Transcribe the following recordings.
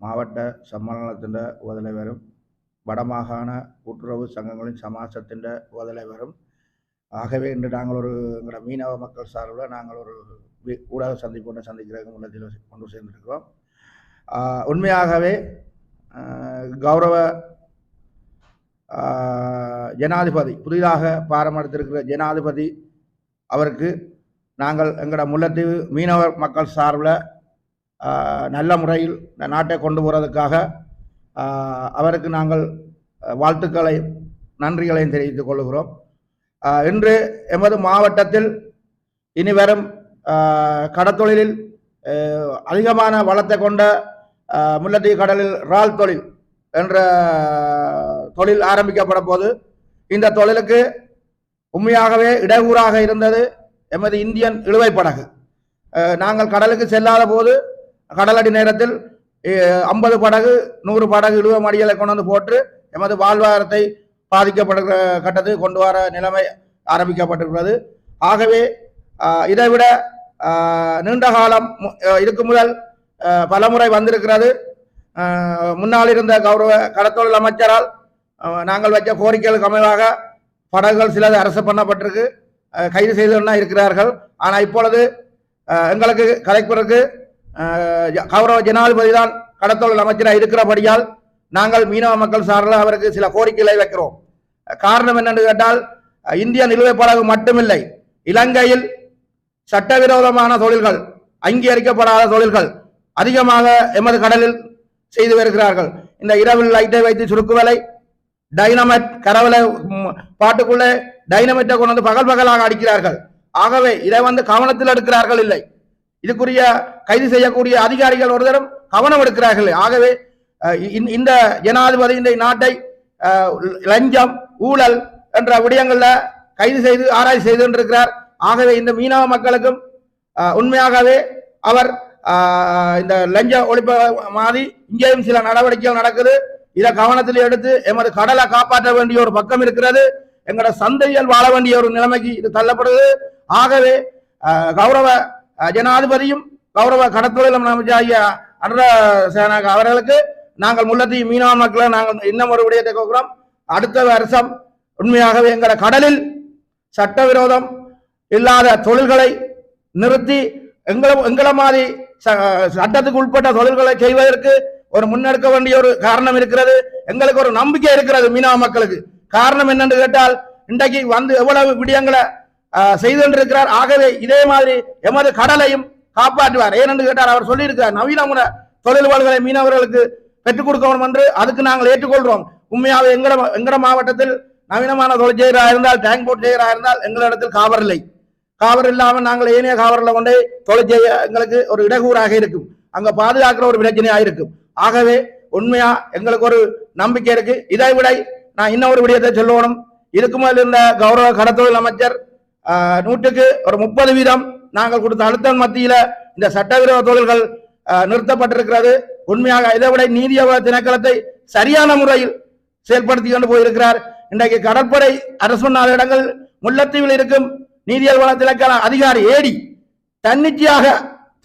மாவட்ட சம்மேளனத்தின் உதலைவரும் வடமாகாண கூட்டுறவு சங்கங்களின் சமாசத்தின் உதலைவரும் ஆகவே இன்று நாங்கள் ஒரு எங்களோட மீனவ மக்கள் சார்பில் நாங்கள் ஒரு ஊடக சந்திப்பு ஒன்று சந்திக்கிறதுக்கு முன்னத்தில் கொண்டு சேர்ந்திருக்கிறோம். உண்மையாகவே கௌரவ ஜனாதிபதி புதிதாக பாரமடைத்திருக்கிற ஜனாதிபதி அவருக்கு நாங்கள் எங்களோட முல்லைத்தீவு மீனவர் மக்கள் சார்பில் நல்ல முறையில் இந்த நாட்டை கொண்டு போகிறதுக்காக அவருக்கு நாங்கள் வாழ்த்துக்களை நன்றிகளையும் தெரிவித்துக் கொள்கிறோம். இன்று எமது மாவட்டத்தில் இனி வரும் கடத்தொழிலில் அதிகமான வளத்தை கொண்ட முல்லத்தீ கடலில் இறால் தொழில் என்ற தொழில் ஆரம்பிக்கப்பட போது இந்த தொழிலுக்கு உண்மையாகவே இடையூறாக இருந்தது எமது இந்தியன் இழுவை படகு நாங்கள் கடலுக்கு செல்லாத போது கடலடி நேரத்தில் ஐம்பது படகு நூறு படகு இழுவ மடிகளை கொண்டு வந்து போட்டு எமது வாழ்வாதாரத்தை பாதிக்கப்படுகிற கட்டத்துக்கு கொண்டு வர நிலைமை ஆரம்பிக்கப்பட்டிருக்கிறது. ஆகவே இதைவிட நீண்ட காலம் மு- இதுக்கு முதல் பலமுறை வந்திருக்கிறது. முன்னால் இருந்த கௌரவ கடத்தொழில் அமைச்சரால் நாங்கள் வைச்ச கோரிக்கைகளுக்கு அமைவாக படகுகள் சிலது அரசு பண்ணப்பட்டிருக்கு. கைது செய்தவனா இருக்கிறார்கள். ஆனால் இப்பொழுது எங்களுக்கு கலைப்பதற்கு கௌரவ ஜனாதிபதி தான் கடத்தொழில் அமைச்சராக இருக்கிறபடியால் நாங்கள் மீனவ மக்கள் சார்பில் அவருக்கு சில கோரிக்கைகளை வைக்கிறோம். காரணம் என்னென்று கேட்டால் இந்திய நிலுவைப் படகு மட்டுமில்லை இலங்கையில் சட்டவிரோதமான தொழில்கள் அங்கீகரிக்கப்படாத தொழில்கள் அதிகமாக எமது கடலில் செய்து வருகிறார்கள். இந்த இரவில் லைட்டை வைத்து சுருக்கு வேலை டைனமைட் கரவலை பாட்டுக்குள்ளே டைனமைட்டை கொண்டு வந்து பகல் பகலாக அடிக்கிறார்கள். ஆகவே இதை வந்து கவனத்தில் எடுக்கிறார்கள் இல்லை. இதுக்குரிய கைது செய்யக்கூடிய அதிகாரிகள் ஒரு தரம் கவனம் எடுக்கிறார்கள். ஆகவே இந்த- ஜனாதிபதி இந்த நாட்டை லஞ்சம் ஊழல் என்ற விடயங்கள்ல கைது செய்து ஆராய்ச்சி செய்து கொண்டிருக்கிறார். ஆகவே இந்த மீனவ மக்களுக்கும் உண்மையாகவே அவர் இந்த லஞ்ச ஒழிப்பு மாதிரி இங்கேயும் சில நடவடிக்கைகள் நடக்குது. இதை கவனத்தில் எடுத்து எமது கடலை காப்பாற்ற வேண்டிய ஒரு பக்கம் இருக்கிறது. எங்களோட சந்தையில் வாழ வேண்டிய ஒரு நிலைமைக்கு இது தள்ளப்படுது. ஆகவே கௌரவ ஜனாதிபதியும் கௌரவ கடத்தொழில் அமைச்சர் அன்ற சேனாக அவர்களுக்கு நாங்கள் முள்ளத்தையும் மீனவ மக்களை நாங்கள் இன்னும் ஒரு விடயத்தை கேட்கிறோம். அடுத்த வருஷம் உண்மையாகவே எங்களோட கடலில் சட்டவிரோதம் இல்லாத தொழில்களை நிறுத்தி எங்களை எங்களை மாதிரி ச- சட்டத்துக்கு உட்பட்ட தொழில்களை செய்வதற்கு ஒரு முன்னெடுக்க வேண்டிய ஒரு காரணம் இருக்கிறது. எங்களுக்கு ஒரு நம்பிக்கை இருக்கிறது மீனவ மக்களுக்கு. காரணம் என்னன்னு கேட்டால் இன்றைக்கு வந்து எவ்வளவு விடயங்களை செய்து கொண்டிருக்கிறார் ஆகவே இதே மாதிரி எமது கடலையும் காப்பாற்றுவார். ஏனென்று கேட்டார் அவர் சொல்லியிருக்கிறார் நவீன முறை தொழில்வாள்களை மீனவர்களுக்கு பெற்றுக் கொடுக்கணும் என்று அதுக்கு நாங்கள் ஏற்றுக்கொள்கிறோம். உண்மையாக எங்கட எங்கட மாவட்டத்தில் நவீனமான தொழில் செய்கிறா இருந்தால் டேங்க் போட் செய்கிறா இருந்தால் எங்களிடத்தில் காவர் இல்லை. காவர் இல்லாமல் நாங்கள் ஏனைய காவரில் கொண்டு தொழில் செய்ய எங்களுக்கு ஒரு இடகூறாக இருக்கும். அங்கே பாதுகாக்கிற ஒரு பிரச்சனையாக இருக்கும். ஆகவே உண்மையா எங்களுக்கு ஒரு நம்பிக்கை இருக்கு. இதை விட நான் இன்னொரு விடயத்தை சொல்லணும். இதுக்கு மேல் இருந்த கௌரவ கடத்தொழில் அமைச்சர் நூற்றுக்கு ஒரு முப்பது வீதம் நாங்கள் கொடுத்த அழுத்தம் மத்தியில இந்த சட்டவிரோத தொழில்கள் நிறுத்தப்பட்டிருக்கிறது. உண்மையாக இதை விட நீதியவ திணைக்களத்தை சரியான முறையில் செயல்படுத்தி கொண்டு போயிருக்கிறார். இன்றைக்கு கடற்படை அரசு பண்ணாத இடங்கள் முல்லத்தீவில் இருக்கும். நீதியல் வள திணைக்கள அதிகாரி ஏடி தன்னிச்சையாக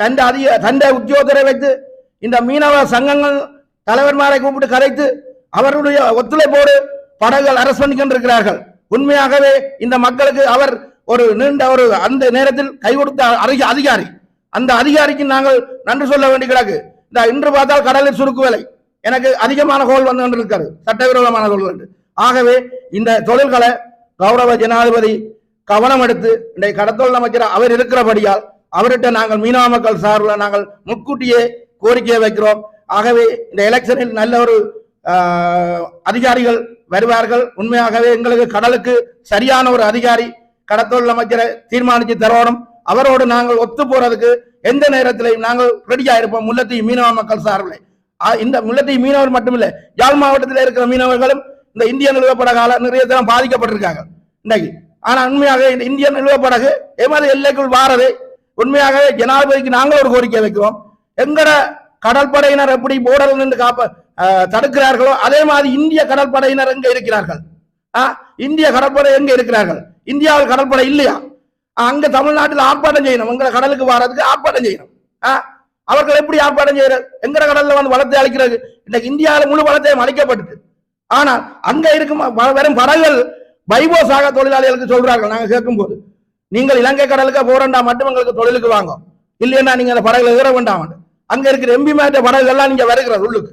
தண்ட அதிக தண்ட உத்தியோகத்தரை வைத்து இந்த மீனவ சங்கங்கள் தலைவர்மாரை கூப்பிட்டு கலைத்து அவருடைய ஒத்துழைப்போடு படகுகள் அரசு பண்ணி கொண்டிருக்கிறார்கள் உண்மையாகவே இந்த மக்களுக்கு அவர் ஒரு நீண்ட ஒரு அந்த நேரத்தில் கை கொடுத்த அதிகாரி. அந்த அதிகாரிக்கு நாங்கள் நன்றி சொல்ல வேண்டி கிடக்கு. இந்த இன்று பார்த்தால் கடலில் சுருக்கு வேலை. எனக்கு அதிகமான கோல் வந்து கொண்டிருக்காரு சட்டவிரோதமான தொழில்கள் ஆகவே இந்த தொழில்களை கௌரவ ஜனாதிபதி கவனம் எடுத்து இன்றைய கடத்தொழில் அமைச்சர் அவர் இருக்கிறபடியால் அவர்கிட்ட நாங்கள் மீனவ மக்கள் சார்பில் நாங்கள் முன்கூட்டியே கோரிக்கையை வைக்கிறோம். ஆகவே இந்த எலெக்ஷனில் நல்ல ஒரு அதிகாரிகள் வருவார்கள். உண்மையாகவே எங்களுக்கு கடலுக்கு சரியான ஒரு அதிகாரி கடத்தொழில் அமைச்சரை தீர்மானித்து தரணும். அவரோடு நாங்கள் ஒத்து போறதுக்கு எந்த நேரத்திலையும் நாங்கள் ரெடியா இருப்போம். முல்லத்தீவு மீனவ மக்கள் சார்பில். ஆ, இந்த முல்லத்தீவு மீனவர் மட்டுமில்லை யாழ் மாவட்டத்தில் இருக்கிற மீனவர்களும் இந்த இந்திய நிறுவப்பட கால நிறைய தரம் பாதிக்கப்பட்டிருக்காங்க. இன்றைக்கு. ஆனா உண்மையாக இந்த இந்திய நிறுவப்படகு எமது எல்லைக்குள் வாரதை உண்மையாகவே ஜனாதிபதிக்கு நாங்கள் ஒரு கோரிக்கை வைக்கிறோம். எங்கட கடற்படையினர் எப்படி போர்டர் நின்று காப்ப தடுக்கிறார்களோ அதே மாதிரி இந்திய கடற்படையினர் எங்க இருக்கிறார்கள்? இந்திய கடற்படை எங்க இருக்கிறார்கள்? இந்தியாவில் கடற்படை இல்லையா? ஆ, அங்க தமிழ்நாட்டில் ஆர்ப்பாட்டம் செய்யணும். உங்களை கடலுக்கு வர்றதுக்கு ஆர்ப்பாட்டம் செய்யணும். ஆ, அவர்கள் எப்படி ஆர்ப்பாட்டம் செய்யறது எங்கட கடல்ல வந்து வளத்தை அழிக்கிறது? இன்னைக்கு இந்தியாவில் முழு வளத்தையும் அழிக்கப்பட்டது. ஆனால் அங்க இருக்கும் வெறும் படகுகள் வைபோ சாக தொழிலாளிகளுக்கு சொல்றார்கள் நாங்க கேட்கும் போது நீங்கள் இலங்கை கடலுக்கு போறண்டா மட்டும் எங்களுக்கு தொழிலுக்கு வாங்க. இல்லைன்னா நீங்க அந்த படகுல ஏற வேண்டாம் அங்க இருக்கிற எம்பி மேட்ட படகுகள்லாம் நீங்க வருகிறது உள்ளுக்கு.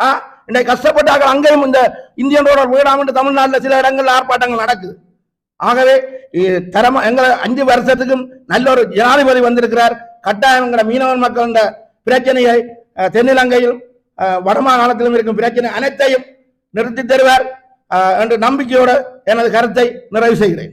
ஆ இன்னைக்கு கஷ்டப்பட்டார்கள் அங்கேயும் இந்த இந்தியன் ரோட வீடாமட்டு தமிழ்நாட்டில் சில இடங்கள்ல ஆர்ப்பாட்டங்கள் நடக்குது. ஆகவே இ- தரமா எங்களை அஞ்சு வருஷத்துக்கும் நல்ல ஒரு ஜனாதிபதி வந்திருக்கிறார். கட்டாயம் எங்களை மீனவன் மக்கள் இந்த பிரச்சனையை அஹ், தென்னிலங்கையிலும் வடமாகாணத்திலும் இருக்கும் பிரச்சனை அனைத்தையும் நிறுத்தி தருவார். என்று என்ற நம்பிக்கையோடு எனது கருத்தை நிறைவு செய்கிறேன்.